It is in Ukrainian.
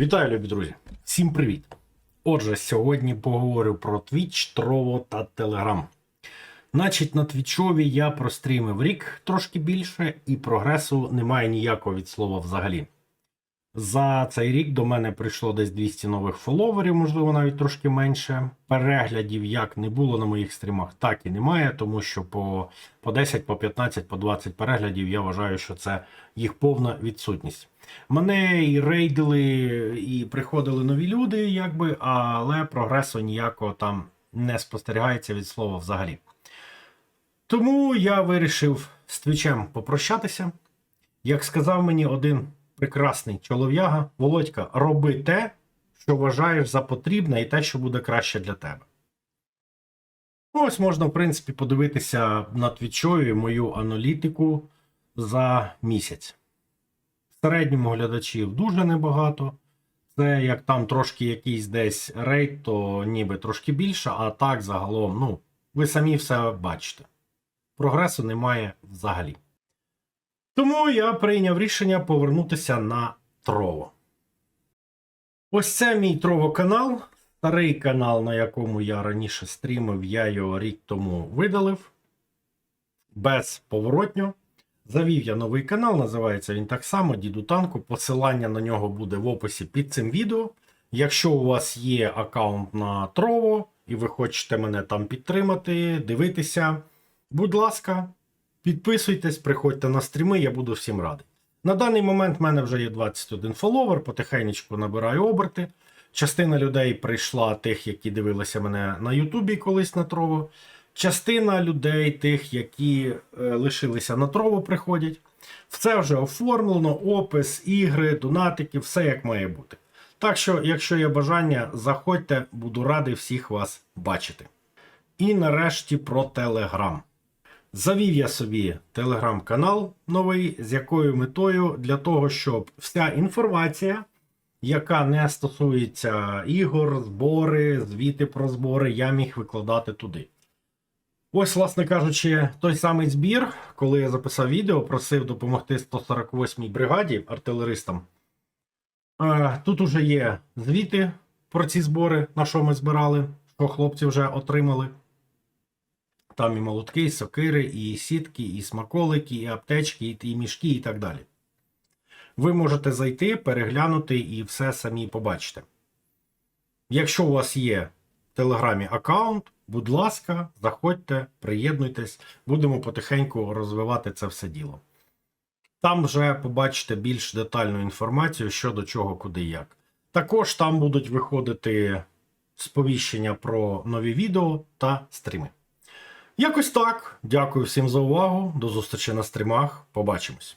Вітаю, любі друзі! Всім привіт! Отже, сьогодні поговорю про Twitch, Trovo та Telegram. Значить, на Твічові я прострімив рік трошки більше, і прогресу немає ніякого від слова взагалі. За цей рік до мене прийшло десь 200 нових фоловерів, можливо, навіть трошки менше. Переглядів як не було на моїх стрімах, так і немає, тому що по, по 10, по 15, по 20 переглядів я вважаю, що це їх повна відсутність. Мене і рейдили, і приходили нові люди, якби, але прогресу ніякого там не спостерігається від слова взагалі. Тому я вирішив з твічем попрощатися. Як сказав мені один прекрасний чолов'яга, Володька, роби те, що вважаєш за потрібне, і те, що буде краще для тебе. Ось можна, в принципі, подивитися на твічові мою аналітику за місяць. В середньому глядачів дуже небагато. Це як там трошки якийсь десь рейд, то ніби трошки більше, а так загалом, ну, ви самі все бачите. Прогресу немає взагалі. Тому я прийняв рішення повернутися на Трово. Ось це мій Трово канал. Старий канал, на якому я раніше стрімив, я його рік тому видалив. Безповоротньо. Завів я новий канал, називається він так само Діду Танку. Посилання на нього буде в описі під цим відео. Якщо у вас є аккаунт на Trovo і ви хочете мене там підтримати, дивитися, будь ласка, підписуйтесь, приходьте на стріми, я буду всім радий. На даний момент в мене вже є 21 фоловер, потихеньку набираю оберти. Частина людей прийшла тих, які дивилися мене на Ютубі колись на Trovo. Частина людей, тих, які е, лишилися на трову, приходять. Все вже оформлено, опис, ігри, донатики, все як має бути. Так що, якщо є бажання, заходьте, буду радий всіх вас бачити. І нарешті про Телеграм. Завів я собі телеграм-канал новий, з якою метою для того, щоб вся інформація, яка не стосується ігор, збори, звіти про збори, я міг викладати туди. Ось, власне кажучи, той самий збір, коли я записав відео, просив допомогти 148-й бригаді артилеристам. Тут уже є звіти про ці збори, на що ми збирали, що хлопці вже отримали. Там і молотки, і сокири, і сітки, і смаколики, і аптечки, і, мішки, і так далі. Ви можете зайти, переглянути і все самі побачите. Якщо у вас є в Телеграмі аккаунт, будь ласка, заходьте, приєднуйтесь, будемо потихеньку розвивати це все діло. Там вже побачите більш детальну інформацію щодо чого, куди як. Також там будуть виходити сповіщення про нові відео та стріми. Якось так. Дякую всім за увагу. До зустрічі на стрімах. Побачимось.